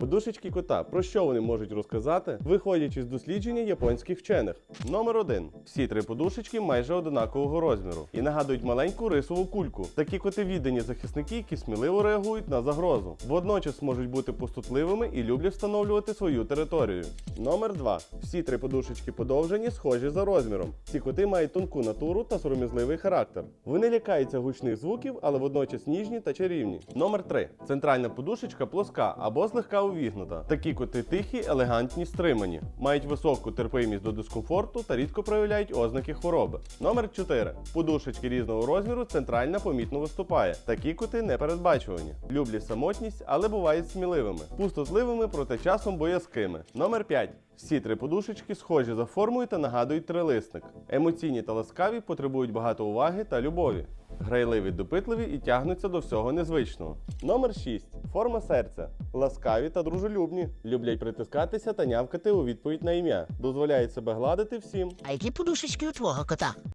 Подушечки кота. Про що вони можуть розказати, виходячи з дослідження японських вчених. Номер 1. Всі три подушечки майже одинакового розміру і нагадують маленьку рисову кульку. Такі коти віддані захисники, які сміливо реагують на загрозу. Водночас можуть бути пустотливими і люблять встановлювати свою територію. Номер 2. Всі три подушечки подовжені, схожі за розміром. Ці коти мають тонку натуру та сором'язливий характер. Вони лякаються гучних звуків, але водночас ніжні та чарівні. Номер 3. Центральна подушечка плоска або злегка увігнута. Такі коти тихі, елегантні, стримані, мають високу терпимість до дискомфорту та рідко проявляють ознаки хвороби. Номер 4. Подушечки різного розміру центральна помітно виступає. Такі коти не передбачувані. Люблять самотність, але бувають сміливими, пустотливими, проте часом боязкими. Номер 5. Всі три подушечки схожі за формою та нагадують трилисник. Емоційні та ласкаві потребують багато уваги та любові. Грайливі, допитливі і тягнуться до всього незвичного. Номер 6. Форма серця. Ласкаві та дружелюбні. Люблять притискатися та нявкати у відповідь на ім'я. Дозволяють себе гладити всім. А які подушечки у твого кота?